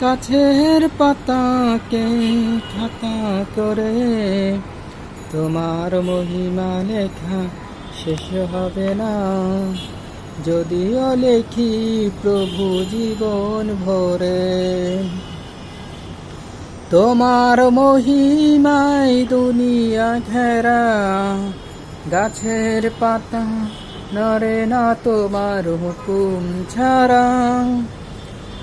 গাছের পাতাকে খাতা করে তোমার মহিমা লেখা শেষ হবে না। যদিও লেখি প্রভু জীবন ভরে, তোমার মহিমায় দুনিয়া ঘেরা গাছের পাতা নরে না তোমার হুকুম ছাড়া।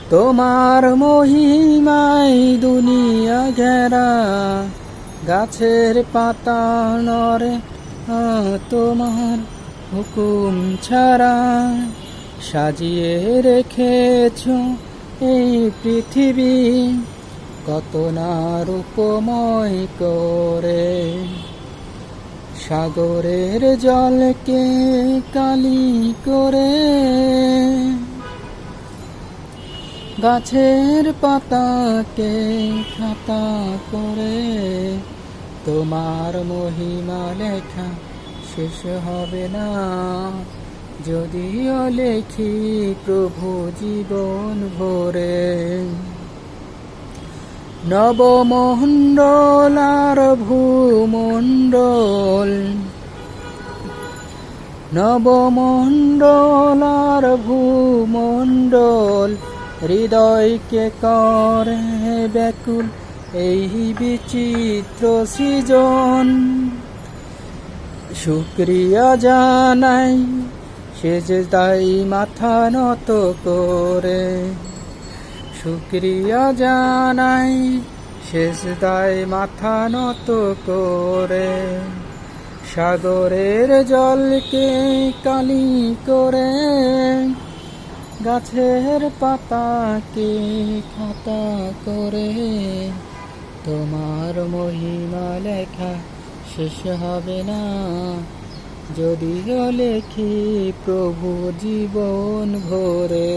তোমার মহিমাই দুনিয়া ঘেরা, গাছের পাতা নরে তোমার হুকুম ছাড়া। সাজিয়ে রেখেছ এই পৃথিবী, কত না রূপময় করে। সাগরের জলকে কালি করে। গাছের পাতাকে খাতা করে তোমার মহিমা লেখা শেষ হবে না। যদিও লেখি প্রভু জীবন ভরে। নবমণ্ডল আর ভূমণ্ডল নবমণ্ডল আর ভূমণ্ডল হৃদয়কে করে ব্যাকুল এই বিচিত্র সৃজন। শুক্রিয়া জানাই সে যে তাই মাথা নত করে। শুক্রিয়া জানাই শেষ দায় মাথা নত করে। সাগরের জলকে কালি করে গাছের পাতাকে খাতা করে, তোমার মহিমা লেখা শেষ হবে না। যদিও লেখি প্রভু জীবন ভরে।